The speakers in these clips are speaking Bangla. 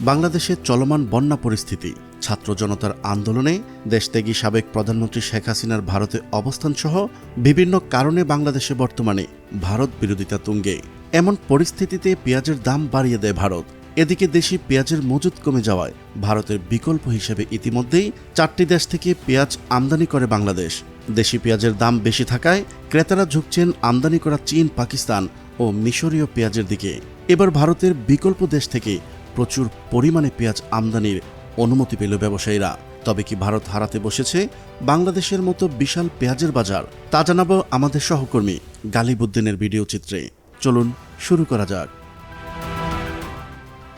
বাংলাদেশে চলমান বন্যা পরিস্থিতি, ছাত্র জনতার আন্দোলনে দেশত্যাগী সাবেক প্রধানমন্ত্রী শেখ হাসিনার ভারতে অবস্থান সহ বিভিন্ন কারণে বাংলাদেশে বর্তমানে ভারত বিরোধিতা তুঙ্গে। এমন পরিস্থিতিতে পেঁয়াজের দাম বাড়িয়ে দেয় ভারত। এদিকে দেশি পেঁয়াজের মজুদ কমে যাওয়ায় ভারতের বিকল্প হিসেবে ইতিমধ্যেই চারটি দেশ থেকে পেঁয়াজ আমদানি করে বাংলাদেশ। দেশি পেঁয়াজের দাম বেশি থাকায় ক্রেতারা ঝুঁকছেন আমদানি করা চীন, পাকিস্তান ও মিশরীয় পেঁয়াজের দিকে। এবার ভারতের বিকল্প দেশ থেকে প্রচুর পরিমাণে পেঁয়াজ আমদানির অনুমতি পেল ব্যবসায়ীরা। তবে কি ভারত হারাতে বসেছে? বাংলাদেশের মতো বিশাল পেঁয়াজের বাজার? তা জানাব আমাদের সহকর্মী গালিবুদ্দিনের ভিডিও চিত্রে। চলুন শুরু করা যাক।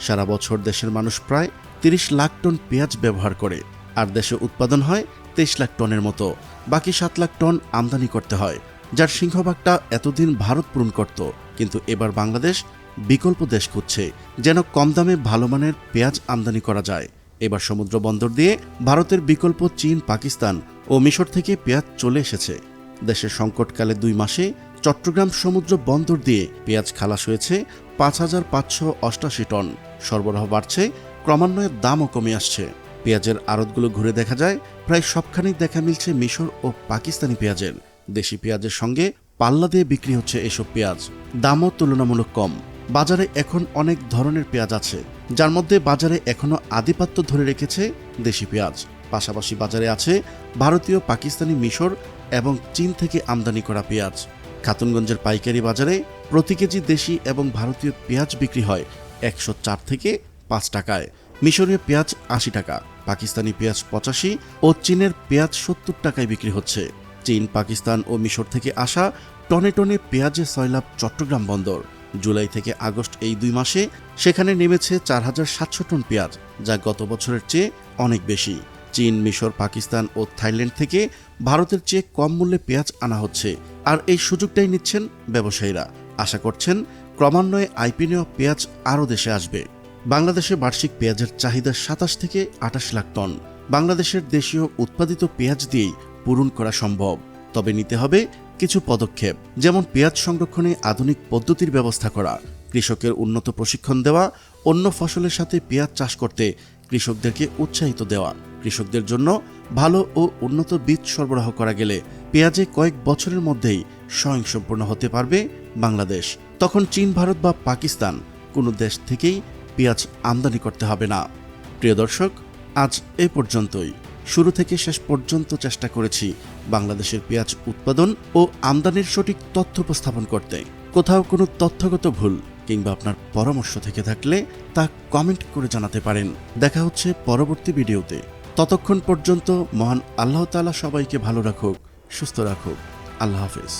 সারা বছর দেশের মানুষ প্রায় তিরিশ লাখ টন পেঁয়াজ ব্যবহার করে। আর দেশে উৎপাদন হয় তেইশ লাখ টনের মতো। বাকি সাত লাখ টন আমদানি করতে হয়। যার সিংহভাগটা এতদিন ভারত পূরণ করত। কিন্তু এবার বাংলাদেশ বিকল্প দেশ খুঁজছে, যেন কম দামে ভালো মানের পেঁয়াজ আমদানি করা যায়। এবার সমুদ্র বন্দর দিয়ে ভারতের বিকল্প চীন, পাকিস্তান ও মিশর থেকে পেঁয়াজ চলে এসেছে। দেশের সংকটকালে দুই মাসে চট্টগ্রাম সমুদ্র বন্দর দিয়ে পেঁয়াজ খালাস হয়েছে পাঁচ হাজার পাঁচশো অষ্টাশি টন। সরবরাহ বাড়ছে, ক্রমান্বয়ে দামও কমে আসছে। পেঁয়াজের আড়তগুলো ঘুরে দেখা যায়, প্রায় সবখানেই দেখা মিলছে মিশর ও পাকিস্তানি পেঁয়াজের। দেশি পেঁয়াজের সঙ্গে পাল্লা দিয়ে বিক্রি হচ্ছে এসব পেঁয়াজ। দামও তুলনামূলক কম। বাজারে এখন অনেক ধরনের পেঁয়াজ আছে, যার মধ্যে বাজারে এখনও আধিপত্য ধরে রেখেছে দেশি পেঁয়াজ। পাশাপাশি বাজারে আছে ভারতীয় পাকিস্তানি মিশর এবং চীন থেকে আমদানি করা পেঁয়াজ। খাতুনগঞ্জের পাইকারি বাজারে প্রতি কেজি দেশি এবং ভারতীয় পেঁয়াজ বিক্রি হয় একশো চার থেকে পাঁচ টাকায়। মিশরীয় পেঁয়াজ আশি টাকা, পাকিস্তানি পেঁয়াজ পঁচাশি ও চীনের পেঁয়াজ সত্তর টাকায় বিক্রি হচ্ছে। চীন, পাকিস্তান ও মিশর থেকে আসা টনে টনে পেঁয়াজে সয়লাভ চট্টগ্রাম বন্দর। জুলাই থেকে আগস্ট এই দুই মাসে সেখানে নেমেছে চার হাজার সাতশো টন পেঁয়াজ, যা গত বছরের চেয়ে অনেক বেশি। চীন, মিশর, পাকিস্তান ও থাইল্যান্ড থেকে ভারতের চেয়ে কম মূল্যে পেঁয়াজ আনা হচ্ছে, আর এই সুযোগটাই নিচ্ছেন ব্যবসায়ীরা। আশা করছেন ক্রমান্বয়ে আইপিনেও পেঁয়াজ আরও দেশে আসবে। বাংলাদেশে বার্ষিক পেঁয়াজের চাহিদা সাতাশ থেকে আঠাশ লাখ টন। বাংলাদেশের দেশীয় উৎপাদিত পেঁয়াজ দিয়েই পূরণ করা সম্ভব। তবে নিতে হবে কিছু পদক্ষেপ, যেমন পেঁয়াজ সংরক্ষণে আধুনিক পদ্ধতির ব্যবস্থা করা, কৃষকের উন্নত প্রশিক্ষণ দেওয়া, অন্য ফসলের সাথে পেঁয়াজ চাষ করতে, কৃষকদেরকে উৎসাহিত দেওয়া। কৃষকদের জন্য ভালো ও উন্নত বীজ সরবরাহ করা গেলে পেঁয়াজে কয়েক বছরের মধ্যেই স্বয়ংসম্পূর্ণ হতে পারবে বাংলাদেশ। তখন চীন, ভারত বা পাকিস্তান কোনো দেশ থেকেই পেঁয়াজ আমদানি করতে হবে না। প্রিয় দর্শক, আজ এ পর্যন্তই। শুরু থেকে শেষ পর্যন্ত চেষ্টা করেছি বাংলাদেশের পেঁয়াজ উৎপাদন ও আমদানির সঠিক তথ্য উপস্থাপন করতে। কোথাও কোনো তথ্যগত ভুল কিংবা আপনার পরামর্শ থেকে থাকলে তা কমেন্ট করে জানাতে পারেন। দেখা হচ্ছে পরবর্তী ভিডিওতে। ততক্ষণ পর্যন্ত মহান আল্লাহ তালা সবাইকে ভালো রাখুক, সুস্থ রাখুক। আল্লাহ হাফেজ।